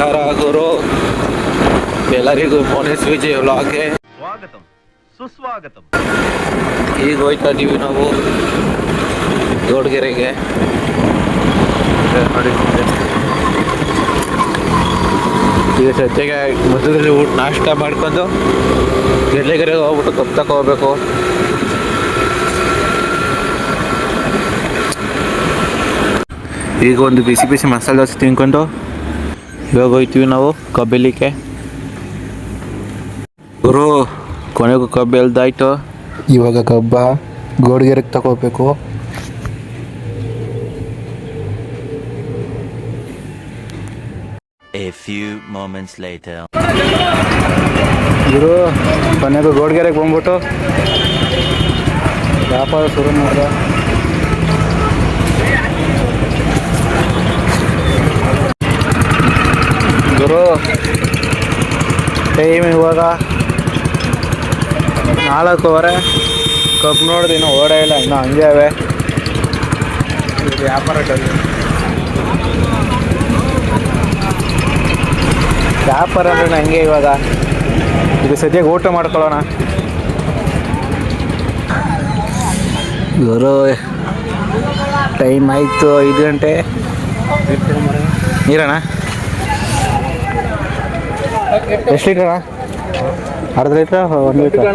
ನಮಸ್ಕಾರ ಗುರು. ಎಲ್ಲರಿಗೂ ಮೋನೇಶ್ ವಿಜಯ್ ವ್ಲಾಗ್ಗೆ. ಸ್ವಾಗತಂ. ಸುಸ್ವಾಗತಂ. ಈಗ ಹೋಯ್ತಾ ಇದೀವಿ ನಾವು. ದೋಡ್ಗೆರೆಗೆ ನೋಡಿ ಈಗ ಸದ್ಯಕ್ಕೆ ಮಧ್ಯದಲ್ಲಿ ಊಟ ನಾಷ್ಟ ಮಾಡ್ಕೊಂಡು ಗೆರೆಗೆರೆಗೆ ಹೋಗ್ಬಿಟ್ಟು ಕಪ್ ಹೋಗ್ಬೇಕು. ಈಗ ಒಂದು ಬಿಸಿ ಬಿಸಿ ಮಸಾಲೆ ದೋಸೆ ತಿನ್ಕೊಂಡು ಇವಾಗ ಹೋಯ್ತೀವಿ ನಾವು ಕಬ್ಬಿಲಿಕ್ಕೆ ಗುರು. ಕೊನೆಗೂ ಕಬ್ಬು ಎಲ್ದಾಯ್ತು ಇವಾಗ ಕಬ್ಬ ಗೋಡ್ಗೆರೆಗೆ ತಗೋಬೇಕು. A few moments later. ಗುರು ಕೊನೆಗೂ ಗೋಡ್ಗೆರೆಗೆ ಬಂದ್ಬಿಟ್ಟು ವ್ಯಾಪಾರ ಶುರು ಮಾಡಿದ. ಗುರು. ಟೈಮ್ ಇವಾಗ ನಾಲ್ಕೂವರೆ. ಕಬ್ಬು ನೋಡಿದ್ರೆ ಇನ್ನೂ ಓಡೇ ಇಲ್ಲ, ಇನ್ನೂ ಹಂಗೆ ಅವೆ ವ್ಯಾಪಾರ ವ್ಯಾಪಾರ ಅಂದ್ರೆ ಹಂಗೆ ಇವಾಗ. ಇದು ಸದ್ಯಕ್ಕೆ ಊಟ ಮಾಡ್ಕೊಳ್ಳೋಣ. ಗುರು, ಟೈಮ್ ಆಯಿತು ಐದು ಗಂಟೆ. ನೀರಣ್ಣ? ಎಷ್ಟು ಲೀಟ್ರ್ ಅಣ್ಣ? ಅರ್ಧ ಲೀಟ್ರ ಒಂದು ಲೀಟ್ರ್?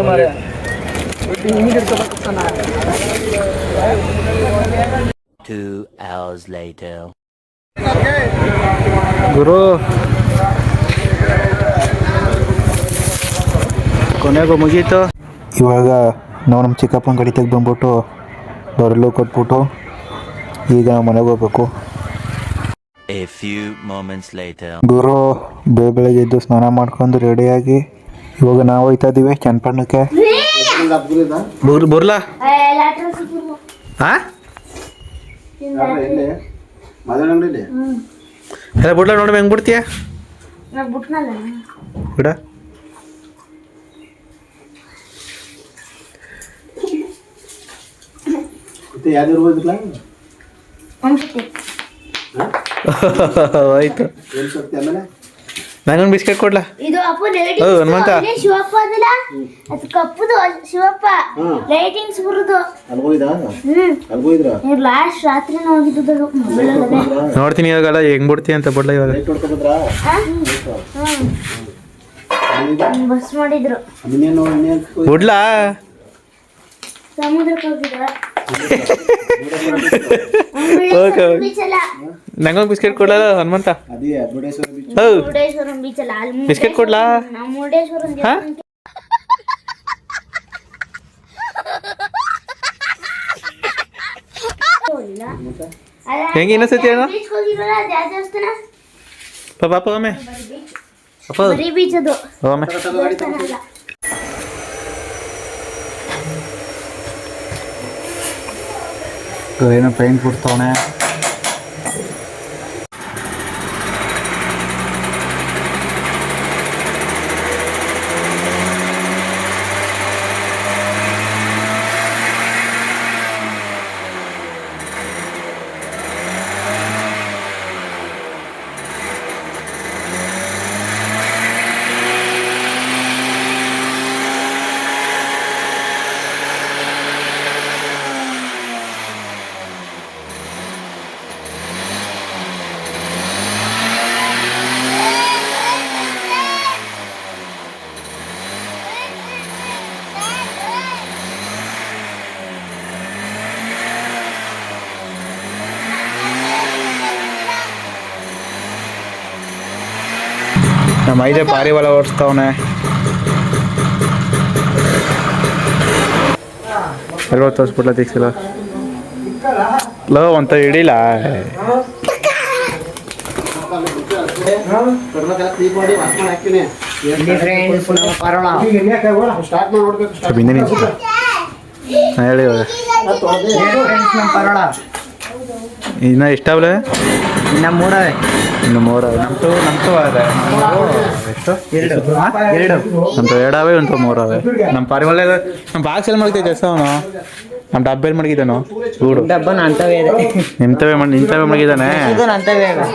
Two hours later. ಗುರು ಕೊನೆಗೂ ಮುಗೀತು. ಇವಾಗ ನಾವು ನಮ್ಮ ಚಿಕ್ಕಪ್ಪನ ಗಡಿ ತೆಗೆದು ಬಂದ್ಬಿಟ್ಟು ಬರಲು ಕೊಟ್ಬಿಟ್ಟು ಈಗ ಮನೆಗೆ ಹೋಗ್ಬೇಕು. A few moments later. ಗುರು ಬೆಳಗ್ಗೆ ಎದ್ದು ಸ್ನಾನ ಮಾಡ್ಕೊಂಡು ರೆಡಿಯಾಗಿ ಇವಾಗ ನಾವು ಹೋಯ್ತಾ ಇದ್ದೀವಿ ಚನ್ನಪಣ್ಣಕ್ಕೆ ಬುರ್ ಬುರ್ಲಾ? ಹಾಂ ಬಿಡ್ಲ ನೋಡಿ ಹೆಂಗ್ ಬಿಡ್ತೀಯ? ಬಿಡ. ಆಯ್ತು. ನಂಗೊಂದು ಬಿಸ್ಕೆಟ್ ಕೊಡ್ಲಾ? ಇದು ಅಪ್ಪ ಹನುಮಂತ. ಶಿವಪ್ಪ ಅದಲ್ಲ? ಅದು ಕಪ್ಪುದು ಶಿವಪ್ಪ. ಲೈಟಿಂಗ್ಸ್ ಬರುದು. ಹ್ಮ್. ಇವ್ರು ಲಾಸ್ಟ್ ರಾತ್ರಿ ಹೋಗಿದ್ದು ನೋಡ್ತೀನಿ ಇವಾಗಲ್ಲ ಹೆಂಗ್ ಬಿಡ್ತೀಯ ಅಂತ ಬಿಡ್ಲ ಇವಾಗ. ಬಸ್ ಮಾಡಿದ್ರು. ಬಿಡ್ಲಾ? ಸಮುದ್ರಕ್ಕೆ ಹೋಗಿದ್ರು? ಓಕೆ ನಂಗೊಂದು ಬಿಸ್ಕೆಟ್ ಕೊಡ್ಲಲ್ಲ ಹನುಮಂತ? ಬಿಸ್ಕೆಟ್ ಕೊಡ್ಲಾ? ಹಾ? ಹೆಂಗೆ ಇನ್ನೊಂದ್ಸತಿ ಹೇಳು? ಪಾಪ ಪಾಪ ಒಮ್ಮೆ. ಅಪ್ಪ ಬರೀ ಬೀಚ್ ಅದು ಒಮ್ಮೆ. ದೇವಸ್ಥಾನ ಅಲ್ಲ ಏನೋ ನಮ್ಮ ಐದೇ ಪಾರಿವಾಳ ಓಡಿಸ್ತಾವನೆ. ಎಲ್ಲ ತೋರಿಸ್ಬಿಟ್ಲ ದೀಕ್ಷಿಲ್ಲ ಲೋ ಅಂತ ಹಿಡಿಲ್ಲ ಹೇಳಿ ಇನ್ನ ಎಷ್ಟಾವ್ಲೆ? ಇನ್ನ ಮೂರವೇ ಇನ್ನು ಮೂರು ನಮ್ದು ನಮ್ದು ಅದೇ. ಎಷ್ಟು ನಮ್ದು ಎರಡಾವೆ ಒಂದು ಮೂರವೆ. ನಮ್ಮ ಪಾರಿವಾಳ ನಮ್ಮ ಬಾಕ್ಸ್ ಎಲ್ಲಿ ಕೆಲಸ ಅವನು? ನಮ್ಮ ಡಬ್ಬೆಲ್ಲಿ ಮಡಗಿದ್ದಾನು? ಗೂಡು. ಡಬ್ಬನ ಅಂತವೇ ಇದೆ. ನಿಂತವೆ ಮಾಡಿ ನಿಂತವೆ ಮಡಗಿದ್ದಾನೆ. ಪತಿ ಅಂತವೇ ಇದೆ.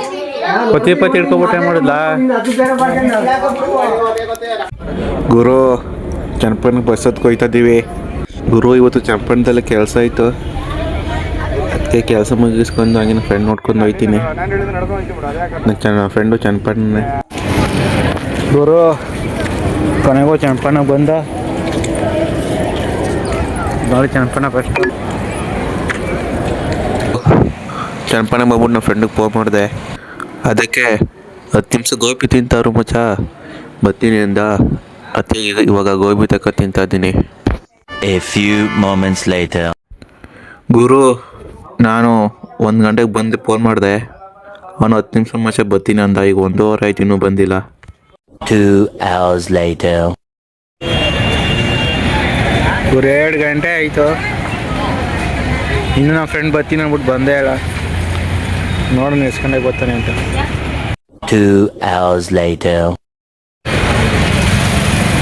ಪತಿ ಪತಿ ಏನು ಮಾಡಿದ್ಲ? ಗುರು ಚಂಪನ್ ಬಸ್ ಹತ್ಕೊ ಹೋಯ್ತಾ ಇದ್ದೀವಿ ಗುರು ಇವತ್ತು ಚಂಪನ್ದಲ್ಲಿ ಕೆಲಸ ಆಯಿತು. ಅದಕ್ಕೆ ಕೆಲಸ ಮುಗಿಸ್ಕೊಂಡು ಹಂಗಿನ ಫ್ರೆಂಡ್ ನೋಡ್ಕೊಂಡು ಹೋಯ್ತೀನಿ. ನನ್ನ ಚೆನ್ನ ಫ್ರೆಂಡು ಚನ್ನಪಟ್ಟಣ ಗುರು ಕೊನೆಗೂ ಚಂಪಣ ಬಂದ. ನೋಡಿ ಚಂಪಣ ಫಸ್ಟ್ ಚಂಪಣ ಬಾಬು ನಮ್ಮ ಫ್ರೆಂಡಿಗೆ ಫೋನ್ ಮಾಡಿದೆ. ಅದಕ್ಕೆ ಹತ್ತು ನಿಮಿಷ ಗೋಬಿ ತಿಂತಾರು ಮಚ್ಚ. ಬತ್ತೀನಿ ಅಂದ. ಅತ್ತೆ ಈಗ ಇವಾಗ ಗೋಬಿ ತಕ್ಕ ತಿಂತಾ ಇದ್ದೀನಿ. ಎ ಫ್ಯೂ ಮೂಮೆಂಟ್ಸ್ ಲೈತ ಗುರು ನಾನು ಒಂದು ಗಂಟೆಗೆ ಬಂದು ಫೋನ್ ಮಾಡಿದೆ. ಅವನು ಹತ್ತು ನಿಮಿಷ ಮಚ್ಚ ಬತ್ತೀನಿ ಅಂದ. ಈಗ ಒಂದೂವರೆ ಆಯ್ತು ಇನ್ನೂ ಬಂದಿಲ್ಲ. Two hours later. ಎರಡು ಗಂಟೆ ಆಯಿತು. ಇನ್ನು ನಮ್ಮ ಫ್ರೆಂಡ್ ಬರ್ತೀನಿ ಅಂದ್ಬಿಟ್ಟು ಬಂದೇ ಇಲ್ಲ. ನೋಡೋಣ ಗಂಟೆಗೆ ಬರ್ತಾನೆ ಅಂತ. Two hours later.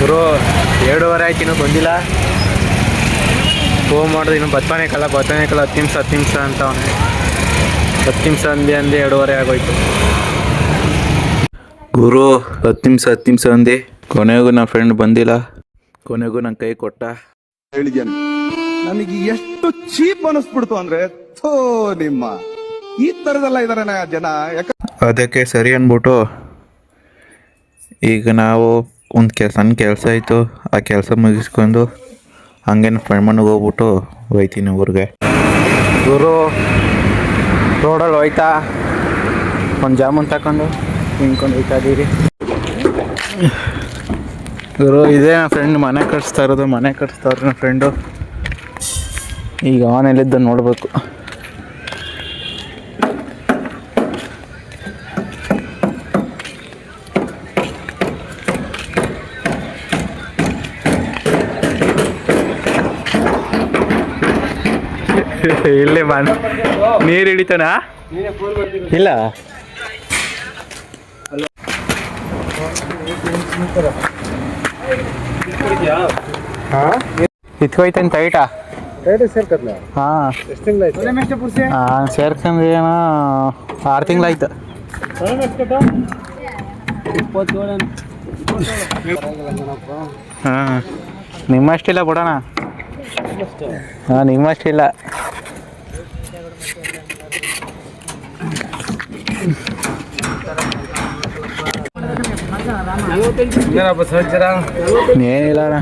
ಗುರು ಎರಡೂವರೆ ಆಯ್ತು ಇನ್ನೂ ಬಂದಿಲ್ಲ. ಫೋನ್ ಮಾಡಿದ್ರೆ ಇನ್ನು ಬರ್ತಾನೆ ಕಲ್ಲ ಬರ್ತಾನೆ ಕಲ್ಲ ಹತ್ತು ನಿಮಿಷ ಹತ್ತು ನಿಮಿಷ ಅಂತ ಅವನೇ. ಹತ್ತು ನಿಮಿಷ ಅಂದೆ ಅಂದೆ ಎರಡೂವರೆ ಆಗೋಯ್ತು. ಗುರು ಹತ್ತು ನಿಮಿಷ ಹತ್ತು ನಿಮಿಷ ಅಂದೆ. ಕೊನೆಗೂ ನನ್ನ ಫ್ರೆಂಡ್ ಬಂದಿಲ್ಲ. ಕೊನೆಗೂ ನನ್ನ ಕೈ ಕೊಟ್ಟ. ಹೇಳಿದ್ದೇನೆ ನನಗೆ ಎಷ್ಟು ಚೀಪ್ ಅನಿಸ್ಬಿಡ್ತು ಅಂದ್ರೆ ಥೋ ನಿಮ್ಮ. ಈ ತರದೆಲ್ಲ ಇದಾರೆ ಜನ. ಯಾಕ ಅದಕ್ಕೆ ಸರಿ ಅನ್ಬಿಟ್ಟು ಈಗ ನಾವು ಒಂದು ಕೆಲಸ ಸಣ್ಣ ಕೆಲಸ ಆಯಿತು. ಆ ಕೆಲಸ ಮುಗಿಸ್ಕೊಂಡು ಹಂಗೆ ನನ್ನ ಫ್ರೆಂಡ್ ಮನೆಗೆ ಹೋಗ್ಬಿಟ್ಟು ಹೋಯ್ತೀನಿ ಊರಿಗೆ. ಗುರು ರೋಡಲ್ಲಿ ಹೋಯ್ತಾ? ಒಂದು ಜಾಮೂನ್ ತಗೊಂಡು ತಿನ್ಕೊಂಡು ಹೋಗ್ತಾ ಇದ್ದೀರಿ ಗುರು ಇದೇ ನನ್ನ ಫ್ರೆಂಡ್ ಮನೆ ಕಟ್ಸ್ತಾ ಇರೋದು ಮನೆ ಕಟ್ಸ್ತಾವ್ರೆ ನನ್ನ ಫ್ರೆಂಡು ಈಗ ಅವನಲ್ಲಿದ್ದ ನೋಡಬೇಕು. ಇಲ್ಲಿ ಮನ್ ನೀರು ಹಿಡಿತಾನ? ಇಲ್ಲ. ಇತ್ಕೋಯ್ತೇನೆ ಟೈಟಾ ಹಾಂ. ಹಾಂ ಸೇರ್ಕೊಂಡು ಏನೋ ಆರು ತಿಂಗಳಾಯ್ತು. ಹಾಂ ನಿಮ್ಮಷ್ಟಿಲ್ಲ ಬಿಡೋಣ? ಹಾಂ ನಿಮ್ಮಷ್ಟಿಲ್ಲ. ಏನಿಲ್ಲ ಅಣ್ಣ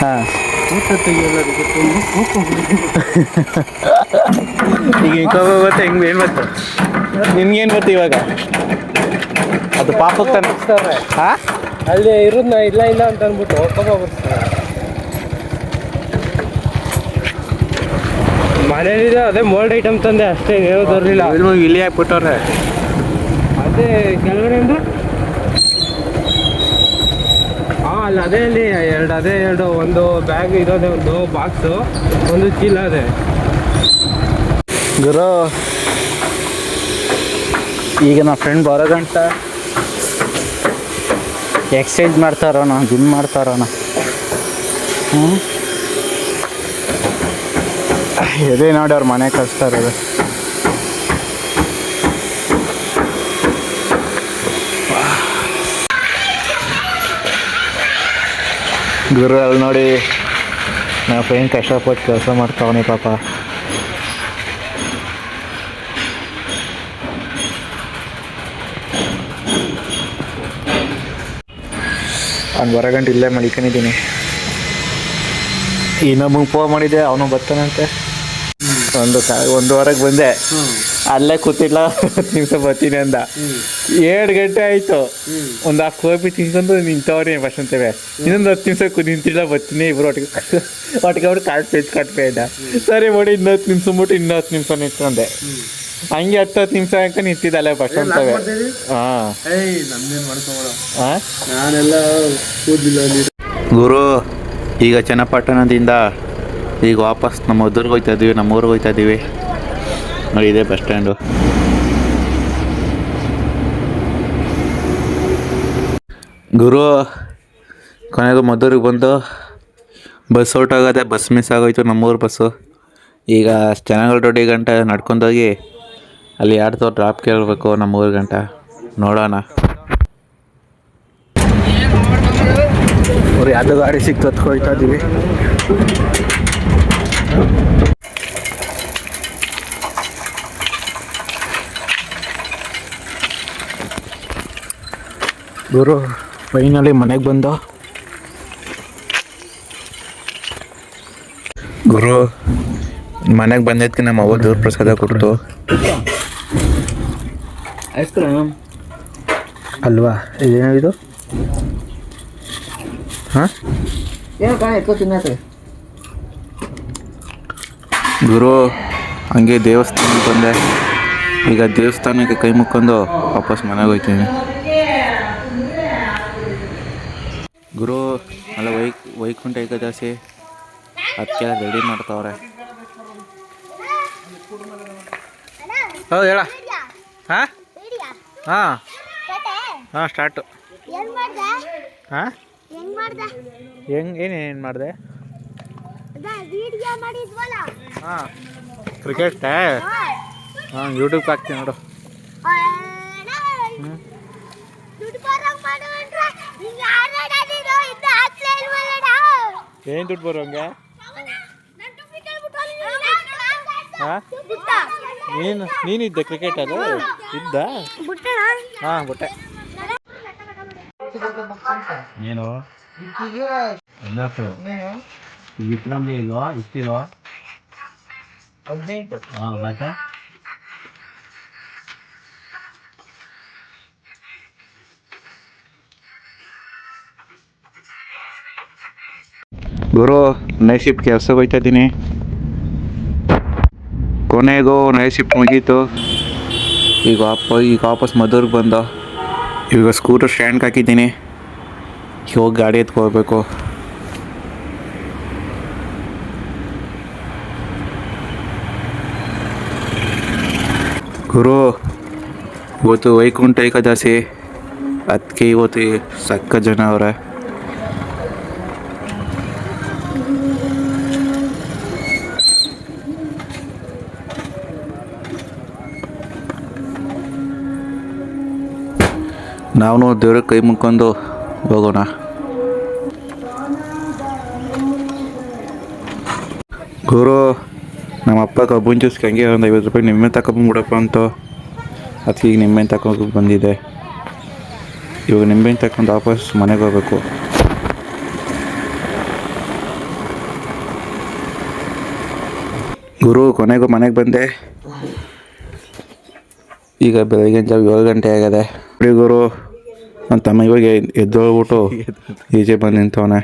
ಹಾಂ. ಈಗ ಇಂಕೋಗ ಗೊತ್ತಾ ಹಿಂಗೆ ಏನು ಬತ್ತು ನಿನ್ಗೇನು ಬತ್ತು ಇವಾಗ? ಅದು ಪಾಪಕ್ಕೆ ಹಾಂ? ಅಲ್ಲಿ ಇರೋದ್ನ ಇಲ್ಲ ಇಲ್ಲ ಅಂತ ಅಂದ್ಬಿಟ್ಟು ಹೋಗ್ಕೊಂಬ ಬರ್ತಾರೆ ಮನೇಲಿದೆ ಅದೇ ಮೋಲ್ಡ್ ಐಟಮ್ ತಂದೆ ಅಷ್ಟೇ ಏನೂ ತರಲಿಲ್ಲ ಇಲ್ಲಿ ಹಾಕ್ಬಿಟ್ಟವ್ರೆ ಅದೇ ಕೆಳಗಡೆಯಿಂದ ಹಾಂ ಅಲ್ಲಿ ಅದೇ ಅಲ್ಲಿ ಎರಡು ಅದೇ ಎರಡು ಒಂದು ಬ್ಯಾಗ್ ಇರೋದೇ ಒಂದು ಬಾಕ್ಸು ಒಂದು ಚೀಲ ಅದೇ. ಗುರು ಈಗ ನಮ್ಮ ಫ್ರೆಂಡ್ ಬರೋದಂತ ಎಕ್ಸಸೈಸ್ ಮಾಡ್ತಾರೋಣ ಜಿಮ್ ಮಾಡ್ತಾರೋಣ ಹ್ಞೂ ಇದೇ ನೋಡಿ ಅವ್ರ ಮನೆ ಕಳಿಸ್ತಾ ಇರೋದು. ಗುರು ಅಲ್ಲಿ ನೋಡಿ ನಾವು ಫ್ರೆಂಡ್ ಕಷ್ಟಪಟ್ಟು ಕೆಲಸ ಮಾಡ್ತಾವನಿ ಪಾಪ. ಅವ್ನು ಬರೋ ಗಂಟೆ ಇಲ್ಲೇ ಮಲ್ಕೊಂಡಿದ್ದೀನಿ ಇನ್ನೊಬ್ಬಂಗೆ ಫೋನ್ ಮಾಡಿದ್ದೆ ಅವನು ಬರ್ತಾನಂತೆ ಒಂದು ಒಂದು ಒಂದುವರೆಗೆ ಬಂದೆ ಅಲ್ಲೇ ಕೂತಿಲ್ಲ ನಿಮಿಷ ಬರ್ತೀನಿ ಅಂದ ಎರಡು ಗಂಟೆ ಆಯಿತು ಒಂದು ಹಾಫ್ ಕೋಪಿ ತಿನ್ಕೊಂಡು ನಿಂತವ್ರೆ ಫಸ್ಟ್ ಅಂತೇವೆ ಇನ್ನೊಂದು ಹತ್ತು ನಿಮಿಷ ಕು ನಿಂತಿಲ್ಲ ಬರ್ತೀನಿ ಇಬ್ರು ಒಟ್ಟಿಗೆ ಒಟ್ಟಿಗೆ ಅವ್ರು ಕಾಟ್ ಪೇಜ್ ಕಟ್ಬೇಡ ಸರಿ ಮಾಡಿ ಇನ್ನೂ ಹತ್ತು ನಿಮಿಷ ಬಿಟ್ಟು ಇನ್ನೂ ಹತ್ತು ನಿಮಿಷ ನಿಂತ್ಕೊಂಡೆ ಹಂಗೆ ಹತ್ತು ಹತ್ತು ನಿಮಿಷ ಅಂತ ನಿಂತಿದ್ದಲ್ಲ ಬಸ್ ಅಂತವೆ. ಹಾ. ಹಾ ನಾನೆಲ್ಲ ಕೂದಿಲ್ಲ ಗುರು ಈಗ ಚನ್ನಪಟ್ಟಣದಿಂದ ಈಗ ವಾಪಸ್ ನಮ್ಮ ಊರಿಗೆ ಹೋಗ್ತಾ ಇದ್ದೀವಿ ನಮ್ಮ ಊರಿಗೆ ಹೋಗ್ತಾ ಇದ್ದೀವಿ ನೋಡಿ ಇದೆ ಬಸ್ ಸ್ಟ್ಯಾಂಡು ಗುರು ಕೊನೆಗೂ ಮದ್ದೂರಿಗೆ ಬಂದು ಬಸ್ ಔಟ್ ಆಗೋದೆ ಬಸ್ ಮಿಸ್ ಆಗೋಯ್ತು ನಮ್ಮೂರು ಬಸ್ಸು ಈಗ ಜನಗಳ ದೊಡ್ಡಿ ಗಂಟೆ ನಡ್ಕೊಂಡೋಗಿ ಅಲ್ಲಿ ಯಾರ್ದೋ ಡ್ರಾಪ್ ಕೇಳಬೇಕು ನಮ್ಮ ನಮ್ಮೂರು ಗಂಟ? ನೋಡೋಣ. ಅವ್ರು ಯಾವ್ದು ಗಾಡಿ ಸಿಕ್ತು ಹತ್ಕೊಳ್ತಾ ಇದ್ದೀವಿ ಗುರು ಫೈನಲಿ ಮನೆಗೆ ಬಂದ. ಗುರು ಮನೆಗೆ ಬಂದಿದ್ದಕ್ಕೆ ನಮ್ಮ ಅವ್ವ ದೇವ್ರ ಪ್ರಸಾದ ಕೊಡ್ತು. ಐಸ್ ಕ್ರೀಮ್ ಅಲ್ವಾ? ಇದೇನೋ ಇದು? ಹಾಂ? ಏನು ಕಾಣ ಎತ್ಕೋ ತಿನ್ನತ್ತೆ ಗುರು ಹಂಗೆ ದೇವಸ್ಥಾನಕ್ಕೆ ಬಂದೆ. ಈಗ ದೇವಸ್ಥಾನಕ್ಕೆ ಕೈ ಮುಕ್ಕೊಂಡು ವಾಪಸ್ ಮನೆಗೆ ಹೋಗ್ತೀನಿ. ಗುರು ಅಲ್ಲ ವೈ ವೈಕುಂಠ ಏಕಾದಶಿ ಅದಕ್ಕೆ ರೆಡಿ ಮಾಡ್ತಾವ್ರೆ. ಹೌದು ಹೇಳ. ಹಾಂ? ಹಾಂ. ಹಾಂ ಸ್ಟಾರ್ಟು ಹಾಂ? ಹೆಂಗ್ ಏನೇನು ಮಾಡಿದೆ? ಹಾಂ. ಕ್ರಿಕೆಟ್ ಹಾಂ ಯೂಟ್ಯೂಬ್ ಹಾಕ್ತೀನಿ ನೋಡು. ಹ್ಞೂ ಏನು ದುಡ್ಡು ಬರೋಂಗೆ? ಹಾಂ? ನೀನು ನೀನಿದ್ದೆ ಕ್ರಿಕೆಟಲ್ಲಿ ಇದ್ದ? ಹಾಂ ಬುಟ್ಟೆ. ಏನು ಇಟ್ನಂಬಿ ಇಲ್ವಾ? ಇಷ್ಟಿಲ್ವಾ ಹಾಂ ಮತ್ತೆ? ಗುರು ನೈಟ್ ಶಿಫ್ಟ್ ಕೆಲಸಕ್ಕೆ ಹೋಗ್ತಾ ಇದ್ದೀನಿ. ಕೊನೆಗೂ ನೈಟ್ ಶಿಫ್ಟ್ ಮುಗೀತು ಈಗ ವಾಪ ಈಗ ವಾಪಸ್ ಮಧುರ್ಗೆ ಬಂದ. ಈಗ ಸ್ಕೂಟರ್ ಸ್ಟ್ಯಾಂಡ್ಗೆ ಹಾಕಿದ್ದೀನಿ. ಹೋಗಿ ಗಾಡಿ ಎತ್ಕೋಬೇಕು ಗುರು ಇವತ್ತು ವೈಕುಂಠ ಏಕಾದಶಿ. ಅದಕ್ಕೆ ಇವತ್ತು ಸಕ್ಕ ಜನ ಅವರೇ. ನಾವು ದೇವ್ರ ಕೈ ಮುಕ್ಕೊಂಡು ಹೋಗೋಣ. ಗುರು, ನಮ್ಮ ಅಪ್ಪ ಕಬ್ಬನ್ ಜ್ಯೂಸ್ಗೆ ಹಂಗೆ ಒಂದು ಐವತ್ತು ರೂಪಾಯಿ ನಿಮ್ಮೆ ತಗೊಂಬಿಡಪ್ಪ ಅಂತ. ಅದಕ್ಕೆ ಈಗ ನಿಂಬೆಹಣ್ಣು ತಗೊಂಡು ಬಂದಿದೆ. ಇವಾಗ ನಿಂಬೆಹಣ್ಣು ತಗೊಂಡು ವಾಪಸ್ ಮನೆಗೆ ಹೋಗ್ಬೇಕು. ಗುರು, ಕೊನೆಗೂ ಮನೆಗೆ ಬಂದೆ. ಈಗ ಬೆಳಗಿನ ಜಾವ ಏಳು ಗಂಟೆ ಆಗಿದೆ. ಗುರು ನನ್ನ ತಮ್ಮ ಇವಾಗ ಎದ್ದೋಗ್ಬಿಟ್ಟು ಈಜೆ ಬಂದು ನಿಂತವನೆ.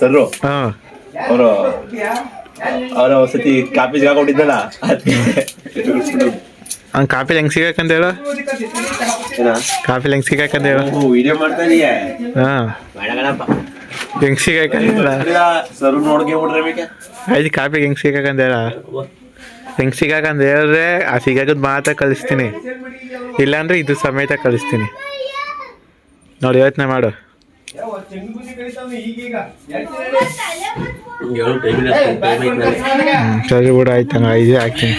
ಸರ್ ಹಾಂ. ಅವರು ಅವರ ಸತಿ ಕಾಪಿ ಹಾಕೊಂಡಿದ್ದಲ್ಲ ಹಂಗೆ ಕಾಫಿ ಹೆಂಗೆ ಸಿಗಕಂತ ಹೇಳು. ಕಾಫಿ ಹೆಂಗೆ ಸಿಗಕಂತ ಹೇಳು. ವಿಡಿಯೋ ಮಾಡ್ತಾ ಇದೀಯ. ಹಾಂ. ಹೆಂಗೆ ಸಿಗಕ್ಕಂತ ಹೇಳ. ಸರ್ ನೋಡ್ಕೆ ಬಿಡ್ರೆ ಬೇಕೆ ಆಯ್ತು ಕಾಪಿ ಹೆಂಗೆ ಸಿಗಕಂತ ಹೇಳ. ಹೆಂಗೆ ಸಿಗಕಂತ ಹೇಳಿದ್ರೆ ಆ ಸಿಗಕದ್ ಮಾತ್ರ ಕಳಿಸ್ತೀನಿ ಇಲ್ಲಾಂದ್ರೆ ಇದು ಸಮೇತ ಕಳಿಸ್ತೀನಿ. ನೋಡಿ, ಯೋಚನೆ ಮಾಡು. ಸರಿ ಬಿಡು, ಆಯ್ತು ಇದೇ ಹಾಕ್ತೀನಿ.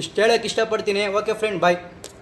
ಇಷ್ಟು ಹೇಳಕ್ಕೆ ಇಷ್ಟಪಡ್ತೀನಿ. Okay friend bye